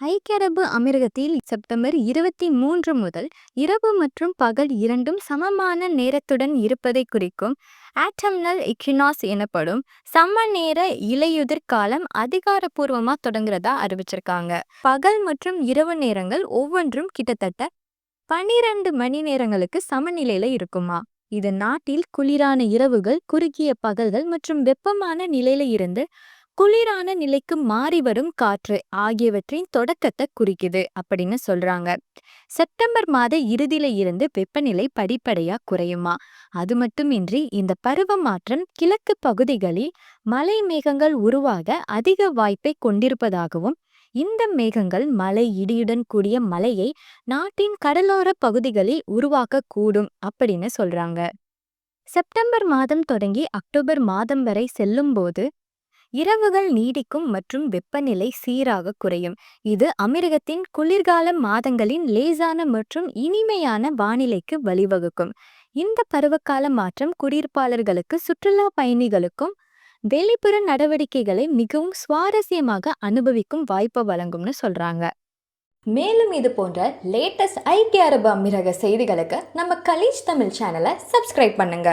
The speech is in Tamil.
ஐக்கிய அரபு அமீரகத்தில் செப்டம்பர் இருபத்தி மூன்று முதல் இரவு மற்றும் பகல் இரண்டும் சமமான நேரத்துடன் இருப்பதை குறிக்கும் ஆட்டம்னல் இக்வினாஸ் எனப்படும் சம நேர இலையுதிர் காலம் அதிகாரப்பூர்வமா தொடங்குறதா அறிவிச்சிருக்காங்க. பகல் மற்றும் இரவு நேரங்கள் ஒவ்வொன்றும் கிட்டத்தட்ட பனிரெண்டு மணி நேரங்களுக்கு சமநிலையில இருக்குமா. இது நாட்டில் குளிரான இரவுகள் குறுகிய பகல்கள் மற்றும் வெப்பமான நிலையில இருந்து குளிரான நிலைக்கு மாறி வரும் காற்று ஆகியவற்றின் தொடக்கத்தை குறிக்குது அப்படின்னு சொல்றாங்க. செப்டம்பர் மாத இறுதியில இருந்து வெப்பநிலை படிப்படியா குறையுமா? அது மட்டுமின்றி இந்த பருவ மாற்றம் கிழக்கு பகுதிகளில் மலை மேகங்கள் உருவாக அதிக வாய்ப்பை கொண்டிருப்பதாகவும் இந்த மேகங்கள் மலை இடியுடன் கூடிய மலையை நாட்டின் கடலோர பகுதிகளில் உருவாக்க கூடும் அப்படின்னு சொல்றாங்க. செப்டம்பர் மாதம் தொடங்கி அக்டோபர் மாதம் வரை செல்லும்போது இரவுகள் நீடிக்கும் மற்றும் வெப்பநிலை சீராக குறையும். இது அமிரகத்தின் குளிர்கால மாதங்களின் லேசான மற்றும் இனிமையான வானிலைக்கு வழிவகுக்கும். இந்த பருவகால மாற்றம் குடியிருப்பாளர்களுக்கு சுற்றுலா பயணிகளுக்கும் வெளிப்புற நடவடிக்கைகளை மிகவும் சுவாரஸ்யமாக அனுபவிக்கும் வாய்ப்பு வழங்கும்னு சொல்றாங்க. மேலும் இது போன்ற லேட்டஸ்ட் ஐக்கிய அரபு அமீரக செய்திகளுக்கு நம்ம கலீஜ் தமிழ் சேனலை சப்ஸ்கிரைப் பண்ணுங்க.